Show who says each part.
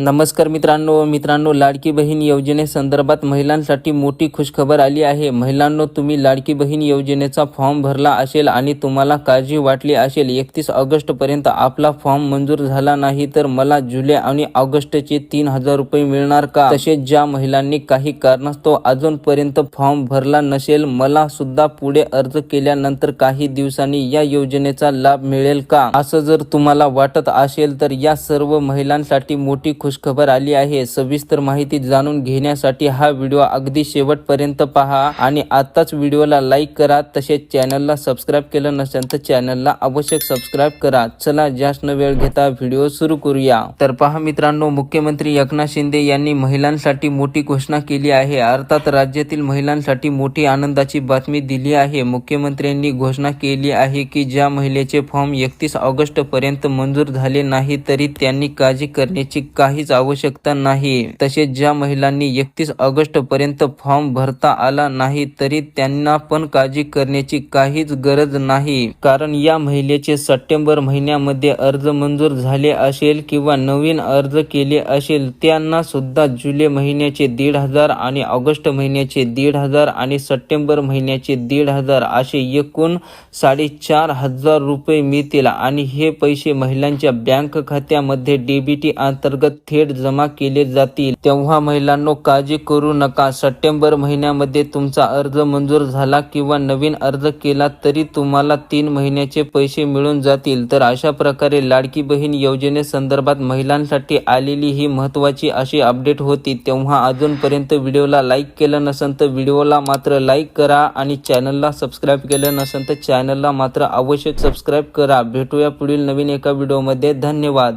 Speaker 1: नमस्कार मित्रांनो मित्रांनो लाडकी बहीण योजनेसंदर्भात महिलांसाठी मोठी खुशखबर आली आहे. महिलांनो तुम्ही लाडकी बहीण योजनेचा फॉर्म भरला असेल आणि तुम्हाला काळजी वाटली असेल. एकतीस ऑगस्टपर्यंत आपला फॉर्म मंजूर झाला नाही तर मला जुलै आणि ऑगस्टचे तीन हजार रुपये मिळणार का? तसेच ज्या महिलांनी काही कारणास्तव अजूनपर्यंत फॉर्म भरला नसेल मला सुद्धा पुढे अर्ज केल्यानंतर काही दिवसांनी या योजनेचा लाभ मिळेल का? असं जर तुम्हाला वाटत असेल तर या सर्व महिलांसाठी मोठी खुशखबर आली आहे. सविस्तर माहिती जाणून घेण्यासाठी हा व्हिडिओ अगदी शेवटपर्यंत पहा आणि आताच व्हिडिओला लाईक करा. तसेच चॅनलला सबस्क्राईब केलं नसेल तर चॅनलला आवश्यक सबस्क्राईब करा. चला जास्त न वेळ घेता व्हिडिओ सुरू करूया. तर पहा मित्रांनो मुख्यमंत्री एकनाथ शिंदे यांनी महिलांसाठी मोठी घोषणा केली आहे. अर्थात राज्यातील महिलांसाठी मोठी आनंदाची बातमी दिली आहे. मुख्यमंत्र्यांनी घोषणा केली आहे की ज्या महिलेचे फॉर्म एकतीस ऑगस्ट पर्यंत मंजूर झाले नाही तरी त्यांनी काळजी करण्याची काहीच आवश्यकता नाही. तसेच ज्या महिलांनी एकतीस ऑगस्ट पर्यंत फॉर्म भरता आला नाही तरी त्यांना पण काळजी करण्याची काहीच गरज नाही. कारण या महिलेचे सप्टेंबर महिन्यामध्ये अर्ज मंजूर झाले असेल किंवा नवीन अर्ज केले असेल त्यांना सुद्धा जुलै महिन्याचे दीड हजार आणि ऑगस्ट महिन्याचे दीड हजार आणि सप्टेंबर महिन्याचे दीड हजार असे एकूण साडेचार हजार रुपये मिळतील. आणि हे पैसे महिलांच्या बँक खात्यामध्ये डीबीटी अंतर्गत थेट जमा केले जातील. तेव्हा महिलांनो काळजी करू नका. सप्टेंबर महिन्यामध्ये तुमचा अर्ज मंजूर झाला किंवा नवीन अर्ज केला तरी तुम्हाला तीन महिन्याचे पैसे मिळून जातील. तर अशा प्रकारे लाडकी बहीण योजनेसंदर्भात महिलांसाठी आलेली ही महत्वाची अशी अपडेट होती. तेव्हा अजूनपर्यंत व्हिडिओला लाईक केलं नसेल तर व्हिडिओला मात्र लाईक करा आणि चॅनलला सबस्क्राईब केलं नसेल तर चॅनलला मात्र आवश्यक सबस्क्राईब करा. भेटूया पुढील नवीन एका व्हिडिओमध्ये. धन्यवाद.